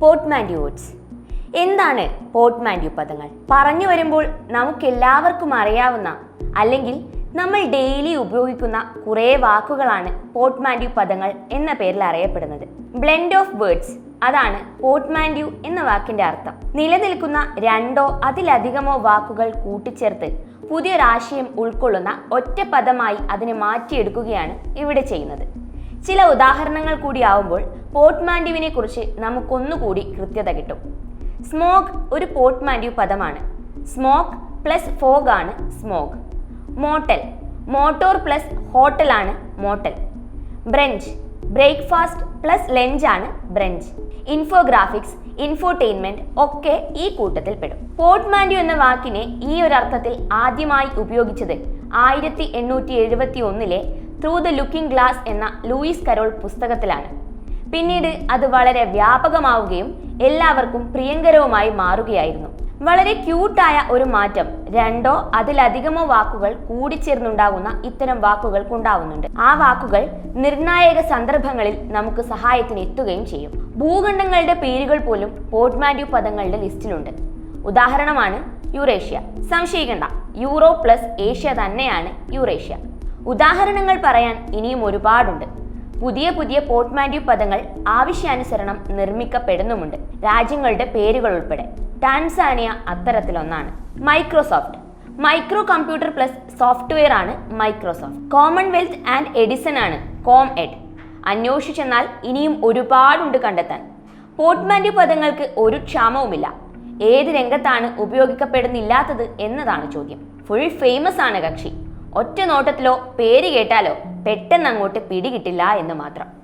പോർട്ട്മാൻഡ്യൂ words എന്താണ് പോർട്ട്മാൻഡ്യൂ പദങ്ങൾ? പറഞ്ഞു വരുമ്പോൾ നമുക്കെല്ലാവർക്കും അറിയാവുന്ന അല്ലെങ്കിൽ നമ്മൾ ഡെയിലി ഉപയോഗിക്കുന്ന കുറേ വാക്കുകളാണ് പോർട്ട്മാൻഡ്യൂ പദങ്ങൾ എന്ന പേരിൽ അറിയപ്പെടുന്നത്. ബ്ലെൻഡ് ഓഫ് വേർഡ്സ് അതാണ് പോർട്ട്മാൻഡ്യൂ എന്ന വാക്കിന്റെ അർത്ഥം. നിലനിൽക്കുന്ന രണ്ടോ അതിലധികമോ വാക്കുകൾ കൂട്ടിച്ചേർത്ത് പുതിയൊരാശയം ഉൾക്കൊള്ളുന്ന ഒറ്റ പദമായി അതിനെ മാറ്റിയെടുക്കുകയാണ് ഇവിടെ ചെയ്യുന്നത്. ചില ഉദാഹരണങ്ങൾ കൂടി കൂടിയാവുമ്പോൾ പോർട്ട്മാൻഡ്യുവിനെ കുറിച്ച് നമുക്കൊന്നുകൂടി കൃത്യത കിട്ടും. സ്മോഗ് ഒരു പോർട്ട്മാൻഡ്യു പദമാണ്. സ്മോക്ക് പ്ലസ് ഫോഗ് ആണ് smog. Motel motor plus hotel ആണ് motel. Brunch breakfast plus lunch ആണ് ബ്രഞ്ച്. ഇൻഫോഗ്രാഫിക്സ് ഇൻഫോർടൈൻമെന്റ് ഒക്കെ ഈ കൂട്ടത്തിൽ പെടും പോർട്ട്മാൻഡ്യു എന്ന വാക്കിനെ ഈ ഒരു അർത്ഥത്തിൽ ആദ്യമായി ഉപയോഗിച്ചത് ആയിരത്തി എണ്ണൂറ്റി എഴുപത്തി ഒന്നിലെ ത്രൂ ദ ലുക്കിംഗ് ഗ്ലാസ് എന്ന ലൂയിസ് കരോൾ പുസ്തകത്തിലാണ്. പിന്നീട് അത് വളരെ വ്യാപകമാവുകയും എല്ലാവർക്കും പ്രിയങ്കരവുമായി മാറുകയായിരുന്നു. വളരെ ക്യൂട്ടായ ഒരു മാറ്റം രണ്ടോ അതിലധികമോ വാക്കുകൾ കൂടിച്ചേർന്നുണ്ടാകുന്ന ഇത്തരം വാക്കുകൾക്കുണ്ടാവുന്നുണ്ട്. ആ വാക്കുകൾ നിർണായക സന്ദർഭങ്ങളിൽ നമുക്ക് സഹായത്തിന് എത്തുകയും ചെയ്യും. ഭൂഖണ്ഡങ്ങളുടെ പേരുകൾ പോലും പോർട്ട്മാൻഡ്യൂ പദങ്ങളുടെ ലിസ്റ്റിലുണ്ട്. ഉദാഹരണമാണ് യൂറേഷ്യ. സംശയിക്കണ്ട. യൂറോ പ്ലസ് ഏഷ്യ തന്നെയാണ് യൂറേഷ്യ. ഉദാഹരണങ്ങൾ പറയാൻ ഇനിയും ഒരുപാടുണ്ട്. പുതിയ പുതിയ പോർട്ട്മാൻഡ്യൂ പദങ്ങൾ ആവശ്യാനുസരണം നിർമ്മിക്കപ്പെടുന്നുമുണ്ട്. രാജ്യങ്ങളുടെ പേരുകൾ ഉൾപ്പെടെ. Tanzania അത്തരത്തിലൊന്നാണ്. Microsoft. Micro computer plus software ആണ് മൈക്രോസോഫ്റ്റ്. കോമൺവെൽത്ത് ആൻഡ് എഡിസൺ ആണ് കോം എഡ്. അന്വേഷിച്ചെന്നാൽ ഇനിയും ഒരുപാടുണ്ട് കണ്ടെത്താൻ. പോർട്ട്മാൻഡ്യൂ പദങ്ങൾക്ക് ഒരു ക്ഷാമവുമില്ല. ഏത് രംഗത്താണ് ഉപയോഗിക്കപ്പെടുന്നില്ലാത്തത് എന്നതാണ് ചോദ്യം. ഫുൾ ഫേമസ് ആണ് കക്ഷി. ഒറ്റ നോട്ടത്തിലോ പേര് കേട്ടാലോ പെട്ടെന്ന് അങ്ങോട്ട് പിടികിട്ടില്ല എന്ന് മാത്രം.